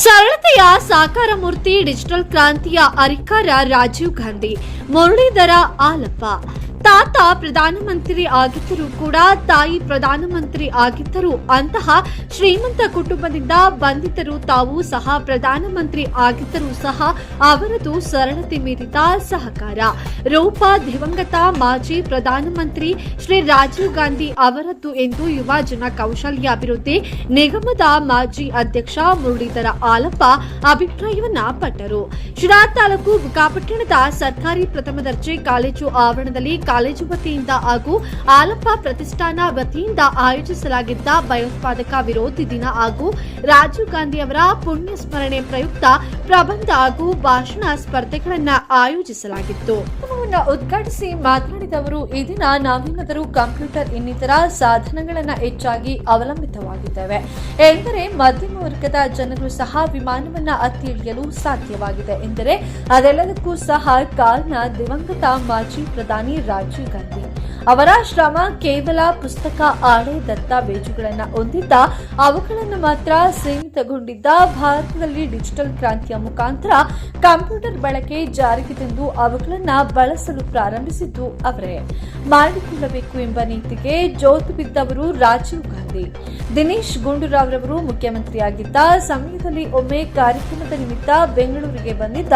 ಸರಳತೆಯ ಸಾಕಾರ ಮೂರ್ತಿ ಡಿಜಿಟಲ್ ಕ್ರಾಂತಿಯ ಅರಿಕಾರ ರಾಜೀವ್ ಗಾಂಧಿ ಮುರಳೀಧರ ಆಲಪ್ಪ. ತಾತ ಪ್ರಧಾನಮಂತ್ರಿ ಆಗಿದ್ದರೂ ಕೂಡ, ತಾಯಿ ಪ್ರಧಾನಮಂತ್ರಿ ಆಗಿದ್ದರು ಅಂತಹ ಶ್ರೀಮಂತ ಕುಟುಂಬದಿಂದ ಬಂದಿದ್ದರೂ ತಾವು ಸಹ ಪ್ರಧಾನಮಂತ್ರಿ ಆಗಿದ್ದರೂ ಸಹ ಅವರದು ಸರಳತೆ ಮೀರಿದ ಸಹಕಾರ. ರೂಪ ದಿವಂಗತ, ಮಾಜಿ ಪ್ರಧಾನಮಂತ್ರಿ ಶ್ರೀ ರಾಜೀವ್ ಗಾಂಧಿ ಅವರದ್ದು ಎಂದು ಯುವ ಜನ ಕೌಶಲ್ಯ ಅಭಿವೃದ್ಧಿ ನಿಗಮದ ಮಾಜಿ ಅಧ್ಯಕ್ಷ ಮುರಳೀಧರ ಆಲಪ್ಪ ಅಭಿಪ್ರಾಯವನ್ನ ಪಟ್ಟರು. ಶಿರಾ ತಾಲೂಕು ಬುಕಾಪಟ್ಟಣದ ಸರ್ಕಾರಿ ಪ್ರಥಮ ದರ್ಜೆ ಕಾಲೇಜು ಆವರಣದಲ್ಲಿ ಕಾಲೇಜು ವತಿಯಿಂದ ಹಾಗೂ ಆಲಪ್ಪ ಪ್ರತಿಷ್ಠಾನ ವತಿಯಿಂದ ಆಯೋಜಿಸಲಾಗಿದ್ದ ಭಯೋತ್ಪಾದಕ ವಿರೋಧಿ ದಿನ ಹಾಗೂ ರಾಜೀವ್ ಗಾಂಧಿ ಅವರ ಪುಣ್ಯ ಸ್ಮರಣೆ ಪ್ರಯುಕ್ತ ಪ್ರಬಂಧ ಹಾಗೂ ಭಾಷಣ ಸ್ಪರ್ಧೆಗಳನ್ನ ಆಯೋಜಿಸಲಾಗಿತ್ತು. ಉದ್ಘಾಟಿಸಿ ಮಾತನಾಡಿದವರು, ಈ ದಿನ ನಾವೇನಾದರೂ ಕಂಪ್ಯೂಟರ್ ಇನ್ನಿತರ ಸಾಧನಗಳನ್ನ ಹೆಚ್ಚಾಗಿ ಅವಲಂಬಿತವಾಗಿದ್ದೇವೆ. ಎಂದರೆ ಮಧ್ಯಮ ವರ್ಗದ ಜನರು ಸಹ ವಿಮಾನವನ್ನ ಇಳಿಯಲು ಸಾಧ್ಯವಾಗಿದೆ ಎಂದರೆ ಅದೆಲ್ಲದಕ್ಕೂ ಸಹ ಕಾರಣ ದಿವಂಗತ ಮಾಜಿ ಪ್ರಧಾನಿ ರಾಜೀವ್ ಗಾಂಧಿ. ಅವರ ಶ್ರಮ ಕೇವಲ ಪುಸ್ತಕ ಆಳೆ ದತ್ತಾವೇಜುಗಳನ್ನು ಹೊಂದಿದ್ದ, ಅವುಗಳನ್ನು ಮಾತ್ರ ಸೀಮಿತಗೊಂಡಿದ್ದ ಭಾರತದಲ್ಲಿ ಡಿಜಿಟಲ್ ಕ್ರಾಂತಿಯ ಮುಖಾಂತರ ಕಂಪ್ಯೂಟರ್ ಬಳಕೆ ಜಾರಿಗೆ ತಂದು ಅವುಗಳನ್ನು ಬಳಸಲು ಪ್ರಾರಂಭಿಸಿದ್ದು ಅವರೇ. ಮಾಡಿಕೊಳ್ಳಬೇಕು ಎಂಬ ನೀತಿಗೆ ಜೋತು ಬಿದ್ದವರು ರಾಜೀವ್ ಗಾಂಧಿ. ದಿನೇಶ್ ಗುಂಡೂರಾವ್ರವರು ಮುಖ್ಯಮಂತ್ರಿಯಾಗಿದ್ದ ಸಮಯದಲ್ಲಿ ಒಮ್ಮೆ ಕಾರ್ಯಕ್ರಮದ ನಿಮಿತ್ತ ಬೆಂಗಳೂರಿಗೆ ಬಂದಿದ್ದ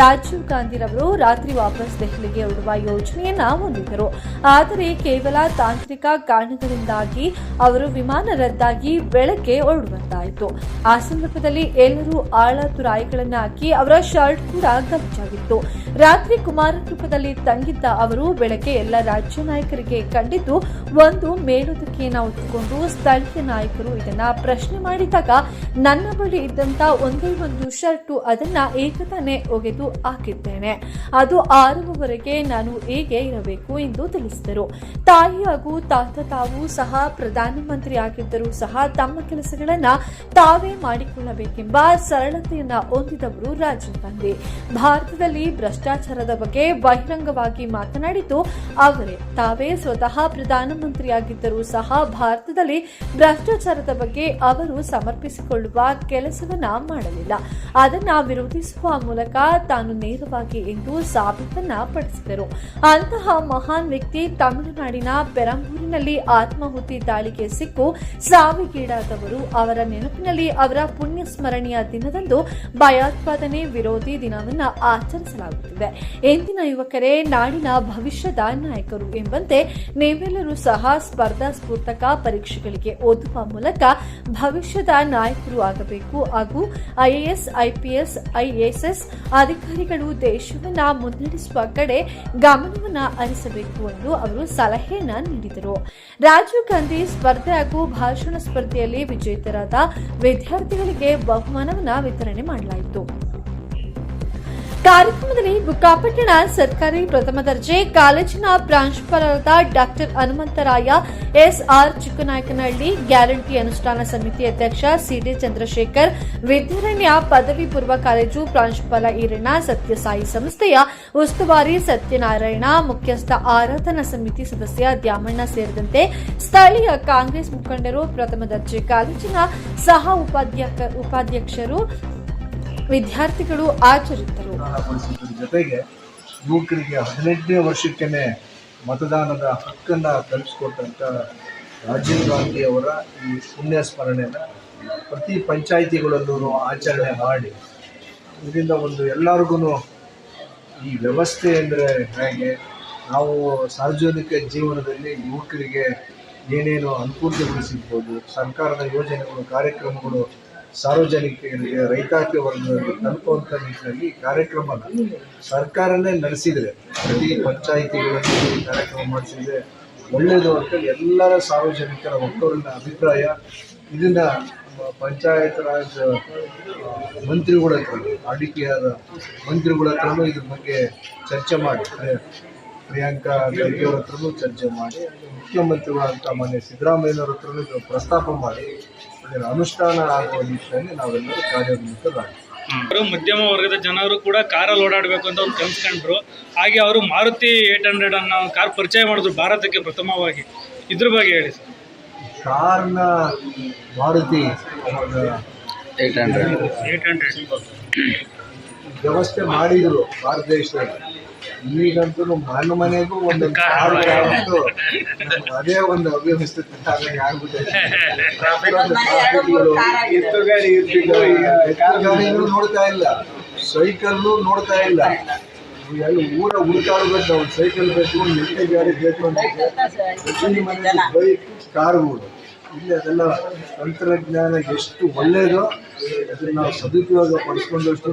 ರಾಜೀವ್ ಗಾಂಧಿರವರು ರಾತ್ರಿ ವಾಪಸ್ ದೆಹಲಿಗೆ ಹೊರಡುವ ಯೋಜನೆಯನ್ನ ಹೊಂದಿದ್ದರು. ಆದರೆ ಕೇವಲ ತಾಂತ್ರಿಕ ಕಾರಣಗಳಿಂದಾಗಿ ಅವರು ವಿಮಾನ ರದ್ದಾಗಿ ಬೆಳಗ್ಗೆ ಹೊರಡುವಂತಾಯಿತು. ಆ ಸಂದರ್ಭದಲ್ಲಿ ಎಲ್ಲರೂ ಆಳ ತುರಾಯಿಗಳನ್ನು ಹಾಕಿ ಅವರ ಶರ್ಟ್ ಕೂಡ ಗಲಿಚಾಗಿತ್ತು ರಾತ್ರಿ ಕುಮಾರ ರೂಪದಲ್ಲಿ ತಂಗಿದ್ದ ಅವರು ಬೆಳಗ್ಗೆ ಎಲ್ಲ ರಾಜ್ಯ ನಾಯಕರಿಗೆ ಕಂಡಿದ್ದು, ಒಂದು ಮೇಲುದಕ್ಕಿಯನ್ನ ಹೊತ್ತುಕೊಂಡು ಸ್ಥಳೀಯ ನಾಯಕರು ಇದನ್ನ ಪ್ರಶ್ನೆ ಮಾಡಿದಾಗ, ನನ್ನ ಬಳಿ ಇದ್ದಂತ ಒಂದೇ ಒಂದು ಶರ್ಟು ಅದನ್ನ ಏಕತಾನೆ ಒಗೆದು ಹಾಕಿದ್ದೇನೆ. ಅದು ಆರುವರೆಗೆ ನಾನು ಹೇಗೆ ಇರಬೇಕು? ಎಂದು ತಿಳಿಸಿದರು. ತಾಯಿ ಹಾಗೂ ತಾತ ತಾವು ಸಹ ಪ್ರಧಾನಮಂತ್ರಿ ಆಗಿದ್ದರೂ ಸಹ ತಮ್ಮ ಕೆಲಸಗಳನ್ನ ತಾವೇ ಮಾಡಿಕೊಳ್ಳಬೇಕೆಂಬ ಸರಳತೆಯನ್ನ ಹೊಂದಿದವರು ರಾಜೀವ್ ಗಾಂಧಿ. ಭಾರತದಲ್ಲಿ ಭ್ರಷ್ಟಾಚಾರದ ಬಗ್ಗೆ ಬಹಿರಂಗವಾಗಿ ಮಾತನಾಡಿದ್ದು ಅವರೇ. ತಾವೇ ಸ್ವತಃ ಪ್ರಧಾನಮಂತ್ರಿಯಾಗಿದ್ದರೂ ಸಹ ಭಾರತದಲ್ಲಿ ಭ್ರಷ್ಟಾಚಾರದ ಬಗ್ಗೆ ಅವರು ಸಮರ್ಪಿಸಿಕೊಳ್ಳುವ ಕೆಲಸವನ್ನ ಮಾಡಲಿಲ್ಲ. ಅದನ್ನ ವಿರೋಧಿಸುವ ಮೂಲಕ ತಾನು ನೇರವಾಗಿ ಎಂದು ಸಾಬೀತನ್ನ ಪಡಿಸಿದರು. ಅಂತಹ ಮಹಾನ್ ವ್ಯಕ್ತಿ ತಮಿಳುನಾಡಿನ ಪೆರಂಬೂರಿನಲ್ಲಿ ಆತ್ಮಾಹುತಿ ದಾಳಿಗೆ ಸಿಕ್ಕು. ಸಾವಿಗೀಡಾದವರು ಅವರ ನೆನಪಿನಲ್ಲಿ ಅವರ ಪುಣ್ಯ ಸ್ಮರಣೆಯ ದಿನದಂದು ಭಯೋತ್ಪಾದನೆ ವಿರೋಧಿ ದಿನವನ್ನು ಆಚರಿಸಲಾಗುತ್ತಿದೆ. ಇಂದಿನ ಯುವಕರೇ, ನಾಡಿನ ಭವಿಷ್ಯದ ನಾಯಕರು ಎಂಬಂತೆ ನೀವೆಲ್ಲರೂ ಸಹ ಸ್ಪರ್ಧಾ ಸ್ಫೂರ್ತಕ ಪರೀಕ್ಷೆಗಳಿಗೆ ಓದುವ ಮೂಲಕ ಭವಿಷ್ಯದ ನಾಯಕರು ಆಗಬೇಕು. ಹಾಗೂ ಐಎಎಸ್ ಐಪಿಎಸ್ ಐಎಸ್ಎಸ್ ಅಧಿಕಾರಿಗಳು ದೇಶವನ್ನ ಮುನ್ನಡೆಸುವ ಕಡೆ ಗಮನವನ್ನ ಹರಿಸಬೇಕು ಎಂದು ಅವರು ಸಲಹೆಯನ್ನ ನೀಡಿದರು. ರಾಜೀವ್ ಗಾಂಧಿ ಸ್ಪರ್ಧೆ ಹಾಗೂ ಭಾಷಣ ಸ್ಪರ್ಧೆಯಲ್ಲಿ ವಿಜೇತರಾದ ವಿದ್ಯಾರ್ಥಿಗಳಿಗೆ ಬಹುಮಾನವನ್ನ ವಿತರಣೆ ಮಾಡಲಾಯಿತು. ಕಾರ್ಯಕ್ರಮದಲ್ಲಿ ಬುಕ್ಕಾಪಟ್ಟಣ ಸರ್ಕಾರಿ ಪ್ರಥಮ ದರ್ಜೆ ಕಾಲೇಜಿನ ಪ್ರಾಂಶುಪಾಲರಾದ doctor Hanumantharaya SR Chikkanayakanahalli guarantee ಅನುಷ್ಠಾನ ಸಮಿತಿ ಅಧ್ಯಕ್ಷ ಸಿಡಿ ಚಂದ್ರಶೇಖರ್ ವಿದ್ಯಾರಣ್ಯ ಪದವಿ ಪೂರ್ವ ಕಾಲೇಜು ಪ್ರಾಂಶುಪಾಲ ಈರಣ್ಣ ಸತ್ಯಸಾಯಿ ಸಂಸ್ಥೆಯ ಉಸ್ತುವಾರಿ ಸತ್ಯನಾರಾಯಣ ಮುಖ್ಯಸ್ಥ ಆರಾಧನಾ ಸಮಿತಿ ಸದಸ್ಯ ದ್ಯಾಮಣ್ಣ ಸೇರಿದಂತೆ ಸ್ಥಳೀಯ ಕಾಂಗ್ರೆಸ್ ಮುಖಂಡರು ಪ್ರಥಮ ದರ್ಜೆ ಕಾಲೇಜಿನ ಸಹ ಉಪಾಧ್ಯಕ್ಷ ಉಪಾಧ್ಯಕ್ಷರು ವಿದ್ಯಾರ್ಥಿಗಳು ಆಚರಿಸಿದರು ಜೊತೆಗೆ ಯುವಕರಿಗೆ ಹದಿನೆಂಟನೇ ವರ್ಷಕ್ಕೇ ಮತದಾನದ ಹಕ್ಕನ್ನು ಕಲ್ಪಿಸ್ಕೊಟ್ಟಂಥ ರಾಜೀವ್ ಗಾಂಧಿ ಅವರ ಈ ಪುಣ್ಯ ಸ್ಮರಣೆನ ಪ್ರತಿ ಪಂಚಾಯಿತಿಗಳಲ್ಲೂ ಆಚರಣೆ ಮಾಡಿ. ಇದರಿಂದ ಒಂದು ಎಲ್ಲರಿಗೂ ಈ ವ್ಯವಸ್ಥೆ ಅಂದರೆ ಹೇಗೆ, ನಾವು ಸಾರ್ವಜನಿಕ ಜೀವನದಲ್ಲಿ ಯುವಕರಿಗೆ ಏನೇನು ಅನುಕೂಲತೆಗಳು ಸಿಗ್ಬೋದು ಸರ್ಕಾರದ ಯೋಜನೆಗಳು, ಕಾರ್ಯಕ್ರಮಗಳು ಸಾರ್ವಜನಿಕರಿಗೆ, ರೈತಾಪಿ ವರ್ಗದಲ್ಲಿ ತಲುಪುವಂಥ ನಿಟ್ಟಿನಲ್ಲಿ ಕಾರ್ಯಕ್ರಮ ಸರ್ಕಾರನೇ ನಡೆಸಿದರೆ, ಪ್ರತಿ ಪಂಚಾಯಿತಿಗಳಲ್ಲಿ ಕಾರ್ಯಕ್ರಮ ಮಾಡಿಸಿದ್ರೆ ಒಳ್ಳೆಯದು ಅಂತ ಎಲ್ಲರ ಸಾರ್ವಜನಿಕರ ಒಕ್ಕೂರಿನ ಅಭಿಪ್ರಾಯ. ಇದನ್ನ ಪಂಚಾಯತ್ ರಾಜ್ ಮಂತ್ರಿಗಳ ಹತ್ರ ಆಡಿಕೆಯಾದ ಮಂತ್ರಿಗಳ ಹತ್ರನೂ ಇದ್ರ ಬಗ್ಗೆ ಚರ್ಚೆ ಮಾಡಿ ಪ್ರಿಯಾಂಕಾ ಖರ್ಗೆ ಅವ್ರ ಹತ್ರನೂ ಚರ್ಚೆ ಮಾಡಿ ಮುಖ್ಯಮಂತ್ರಿಗಳಂತ ಮಾನ್ಯ ಸಿದ್ದರಾಮಯ್ಯನವ್ರ ಹತ್ರನೂ ಪ್ರಸ್ತಾಪ ಮಾಡಿ ಇದರ ಅನುಷ್ಠಾನ ಆಗುವ ನಿಟ್ಟಿನಲ್ಲಿ ನಾವೆಲ್ಲರೂ ಕಾರ್ಯೋನ್ಮುಖರಾಗಿ ಅವರು ಮಧ್ಯಮ ವರ್ಗದ ಜನರು ಕೂಡ ಕಾರಲ್ಲಿ ಓಡಾಡಬೇಕು ಅಂತ ಅವ್ರು ಕನ್ಸ್ಕೊಂಡ್ರು ಹಾಗೆ ಅವರು ಮಾರುತಿ ಏಟ್ ಹಂಡ್ರೆಡ್ ಅನ್ನೋ ಕಾರ್ ಪರಿಚಯ ಮಾಡಿದ್ರು ಭಾರತಕ್ಕೆ ಪ್ರಥಮವಾಗಿ. ಇದ್ರ ಬಗ್ಗೆ ಹೇಳಿ ಸರ್. ಕಾರ್ನ Maruti eight hundred eight hundred ವ್ಯವಸ್ಥೆ ಮಾಡಿದ್ರು ಭಾರತ ದೇಶದಲ್ಲಿ. ಈಗಂತೂ ಮನ ಮನೆಗೂ ಒಂದು ಕಾರು ಆಗ್ಬಿಟ್ಟು ಅದೇ ಒಂದು ಅವ್ಯವಸ್ಥೆ ಆಗ್ಬಿಟ್ಟಿದೆ ನೋಡ್ತಾ ಇಲ್ಲ. ಸೈಕಲ್ ನೋಡ್ತಾ ಇಲ್ಲ. ಎಲ್ಲಿ ಊರ ಉಳಿತಾಡ್ಬೇಕು ನಾವು ಸೈಕಲ್ ಬೇಕು ಎತ್ತು ಗಾಡಿ ಬೇಕು ಅಂತ. ಬೈಕ್ ಕಾರುಗಳು ಇಲ್ಲಿ ಅದೆಲ್ಲ ತಂತ್ರಜ್ಞಾನ ಎಷ್ಟು ಒಳ್ಳೆಯದೋ ಅದನ್ನ ನಾವು ಸದುಪಯೋಗ ಪಡಿಸ್ಕೊಂಡಷ್ಟು